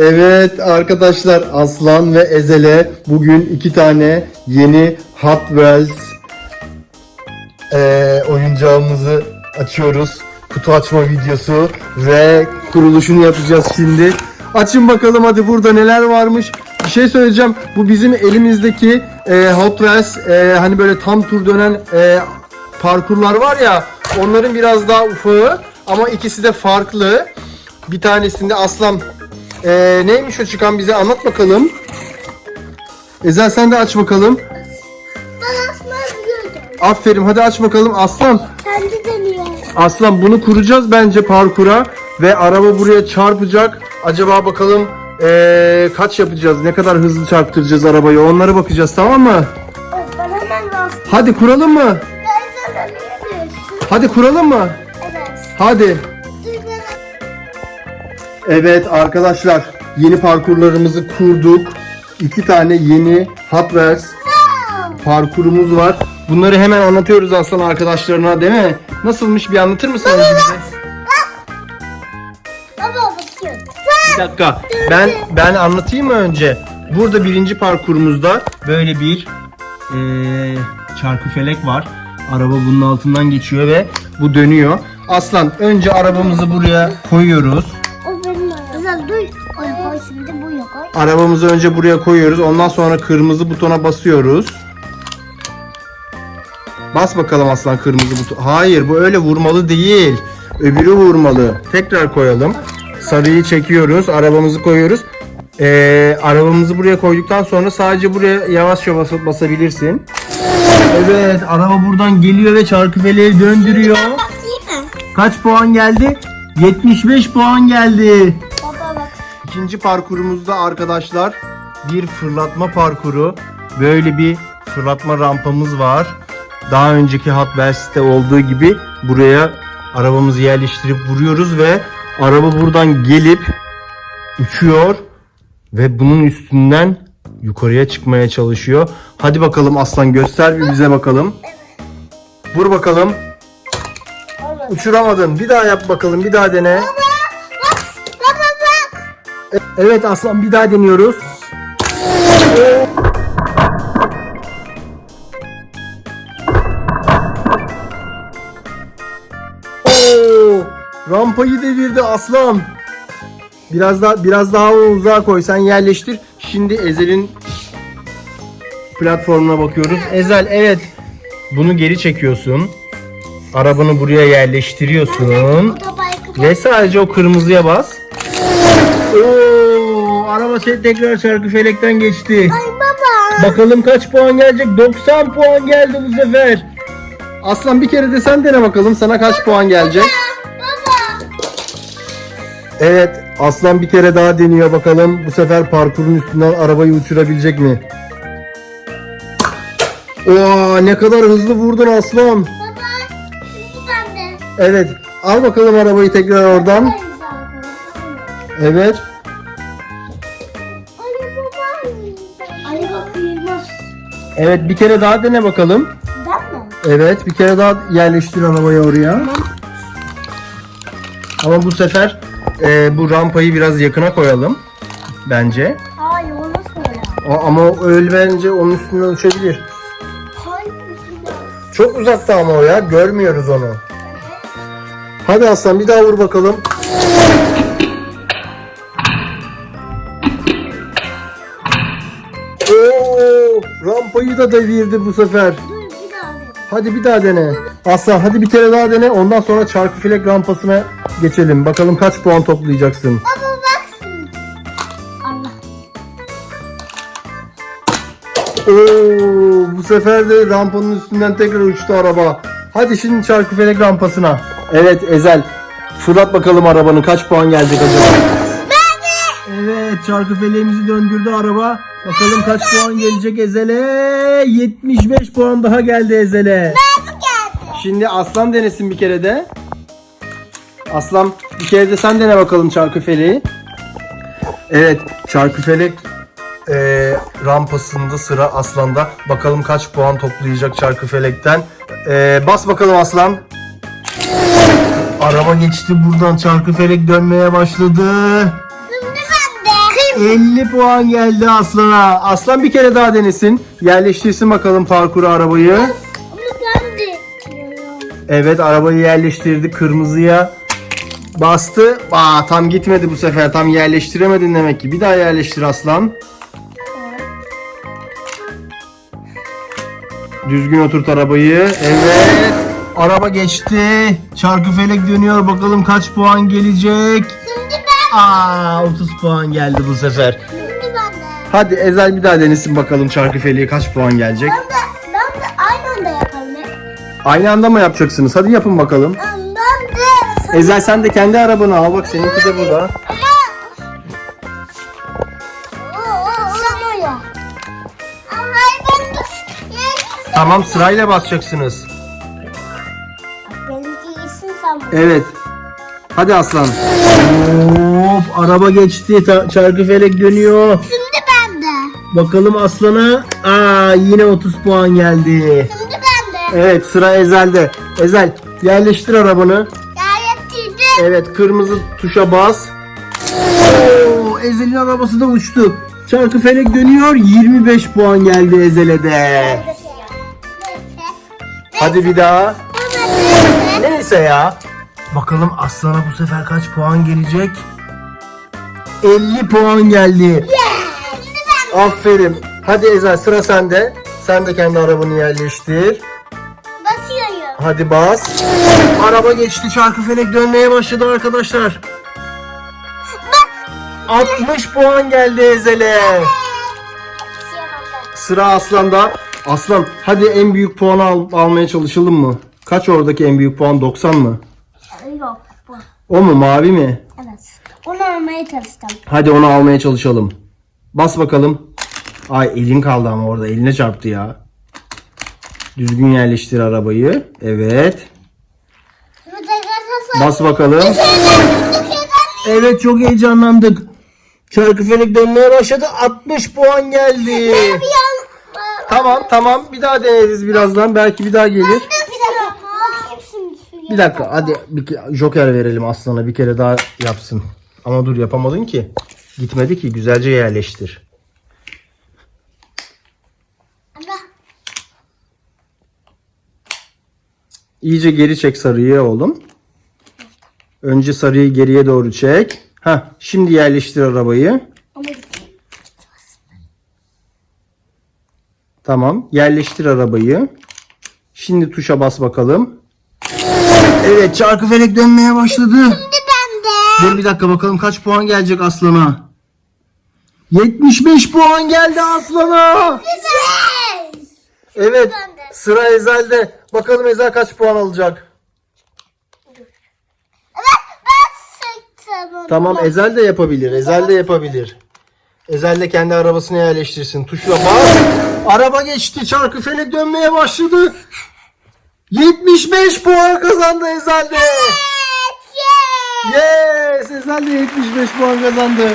Evet arkadaşlar Aslan ve Ezel'e bugün iki tane yeni Hot Wheels eee, oyuncağımızı açıyoruz. Kutu açma videosu ve kuruluşunu yapacağız şimdi. Açın bakalım hadi burada neler varmış. Bir şey söyleyeceğim. Bu bizim elimizdeki eee, Hot Wheels eee, hani böyle tam tur dönen eee, parkurlar var ya onların biraz daha ufağı ama ikisi de farklı. Bir tanesinde aslan ee, neymiş o çıkan bize anlat bakalım. Ezel sen de aç bakalım. Ben asmaz diyordum. Aferin hadi aç bakalım aslan. Kendi deniyor. Aslan bunu kuracağız bence parkura ve araba buraya çarpacak. Acaba bakalım ee, kaç yapacağız? Ne kadar hızlı çarptıracağız arabayı? Onlara bakacağız tamam mı? Ben hemen bastım. Hadi kuralım mı? Ben sana? Hadi kuralım mı? Evet. Hadi. Evet arkadaşlar yeni parkurlarımızı kurduk. İki tane yeni Hot Wheels parkurumuz var. Bunları hemen anlatıyoruz aslan arkadaşlarına değil mi? Nasılmış bir anlatır mısın önce bize? Baba bakıyor. Bir dakika. Ben ben anlatayım mı önce? Burada birinci parkurumuzda böyle bir eee çarkı felek var. Araba bunun altından geçiyor ve bu dönüyor. Aslan önce arabamızı buraya koyuyoruz. Şimdi bu yok. Arabamızı önce buraya koyuyoruz. Ondan sonra kırmızı butona basıyoruz. Bas bakalım aslan kırmızı buton. Hayır bu öyle vurmalı değil. Öbürü vurmalı. Tekrar koyalım. Sarıyı çekiyoruz. Arabamızı koyuyoruz. Ee, arabamızı buraya koyduktan sonra sadece buraya yavaşça bas- basabilirsin. Evet araba buradan geliyor ve çarkıfeleği döndürüyor. Kaç puan geldi? 75 puan geldi. İkinci parkurumuzda arkadaşlar bir fırlatma parkuru. Böyle bir fırlatma rampamız var. Daha önceki Hot Wheels'te olduğu gibi buraya arabamızı yerleştirip vuruyoruz ve araba buradan gelip uçuyor ve bunun üstünden yukarıya çıkmaya çalışıyor. Hadi bakalım aslan göster bir bize bakalım. Vur bakalım. Uçuramadın. Bir daha yap bakalım. Bir daha dene. Evet aslan bir daha deniyoruz. Oo, rampayı devirdi aslan. Biraz daha biraz daha uzağa koy sen yerleştir. Şimdi Ezel'in platformuna bakıyoruz. Ezel evet. Bunu geri çekiyorsun. Arabanı buraya yerleştiriyorsun. Ve sadece o kırmızıya bas. Oo, araba şey tekrar çarkı felekten geçti. Ay baba. Bakalım kaç puan gelecek? 90 puan geldi bu sefer. Aslan bir kere de sen dene bakalım sana kaç puan gelecek? Baba. Evet Aslan bir kere daha deniyor bakalım. Bu sefer parkurun üstünden arabayı uçurabilecek mi? Oo, ne kadar hızlı vurdun Aslan. Baba. Şimdi ben de. Evet al bakalım arabayı tekrar oradan. Evet. Evet bir kere daha dene bakalım. Ben mi? Evet bir kere daha yerleştir arabayı oraya. Ama bu sefer e, bu rampayı biraz yakına koyalım. Bence. Hayır o nasıl öyle? Ama öyle bence onun üstünden uçabilir. Hayır. Çok uzakta ama o ya. Görmüyoruz onu. Hadi Aslan bir daha vur bakalım. Rampayı da devirdi bu sefer. Dur bir daha alayım. Hadi bir daha dene. Aslan hadi bir kere daha dene. Ondan sonra çarkı felek rampasına geçelim. Bakalım kaç puan toplayacaksın. Baba baksın. Allah. Oo, bu sefer de rampanın üstünden tekrar uçtu araba. Hadi şimdi çarkı felek rampasına. Evet Ezel. Fırlat bakalım arabanın kaç puan gelecek acaba? Evet çarkı feleğimizi döndürdü araba. Bakalım kaç puan gelecek Ezel'e? 75 puan daha geldi Ezel'e. Şimdi Aslan denesin bir kere de. Aslan bir kere de sen dene bakalım çarkı feleği. Evet çarkı felek e, rampasında sıra Aslan'da. Bakalım kaç puan toplayacak çarkı felekten. E, bas bakalım Aslan. Araba geçti buradan çarkı felek dönmeye başladı. Şimdi ben de. 50 puan geldi Aslan'a. Aslan bir kere daha denesin. Yerleştirsin bakalım parkuru arabayı. Ama ben de. Evet arabayı yerleştirdi kırmızıya. Bastı. Aa tam gitmedi bu sefer. Tam yerleştiremedin demek ki. Bir daha yerleştir Aslan. Düzgün oturt arabayı. Evet. Araba geçti. Çarkı felek dönüyor. Bakalım kaç puan gelecek. Aa 30 puan geldi bu sefer. Şimdi ben de. Hadi Ezel bir daha denesin bakalım çarkı feleğe kaç puan gelecek. Ben de, ben de aynı anda yapalım. Aynı anda mı yapacaksınız? Hadi yapın bakalım. Ben de. Ezel sen de kendi arabanı al. Bak seninki de burada. Tamam sırayla basacaksınız. Benimki iyisin sen bu. Evet. Hadi aslan. Hop araba geçti. Çarkı felek dönüyor. Şimdi ben de. Bakalım aslana. Aa yine 30 puan geldi. Şimdi ben de. Evet sıra Ezel'de. Ezel yerleştir arabanı. Gayet Evet kırmızı tuşa bas. Oo, Ezel'in arabası da uçtu. Çarkı felek dönüyor. 25 puan geldi Ezel'e de. Hadi bir daha. Neyse ya. Bakalım Aslan'a bu sefer kaç puan gelecek? 50 puan geldi. Aferin. Hadi Ezel sıra sende. Sen de kendi arabanı yerleştir. Basıyorum. Hadi bas. Araba geçti. Çarkı felek dönmeye başladı arkadaşlar. 60 puan geldi Ezel'e. Sıra Aslan'da. Aslan hadi en büyük puanı al- almaya çalışalım mı? Kaç oradaki en büyük puan? 90 mı? Yok bu. O mu mavi mi? Evet. Onu almaya çalıştım. Hadi onu almaya çalışalım. Bas bakalım. Ay elin kaldı ama orada eline çarptı ya. Düzgün yerleştir arabayı. Evet. Bas bakalım. Evet çok heyecanlandık. Çarkı felek dönmeye başladı. 60 puan geldi. Tamam tamam bir daha deneriz birazdan. Belki bir daha gelir. Bir dakika hadi bir ke- joker verelim aslana bir kere daha yapsın. Ama dur yapamadın ki. Gitmedi ki güzelce yerleştir. İyice geri çek sarıyı oğlum. Önce sarıyı geriye doğru çek. Ha, şimdi yerleştir arabayı. Tamam, yerleştir arabayı. Şimdi tuşa bas bakalım. Evet, çarkı felek dönmeye başladı. Şimdi ben de. Dur bir dakika bakalım kaç puan gelecek Aslan'a. 75 puan geldi Aslan'a. Evet, Ben de. sıra Ezel'de. Bakalım Ezel kaç puan alacak. Evet ben sıktım onu. Tamam Ezel de yapabilir. Ezel de yapabilir. Ezel de kendi arabasını yerleştirsin. Tuşla bas. Araba geçti. Çarkı felek dönmeye başladı. 75 puan kazandı Ezel de. Yes. Yes! Ezel de 75 puan kazandı.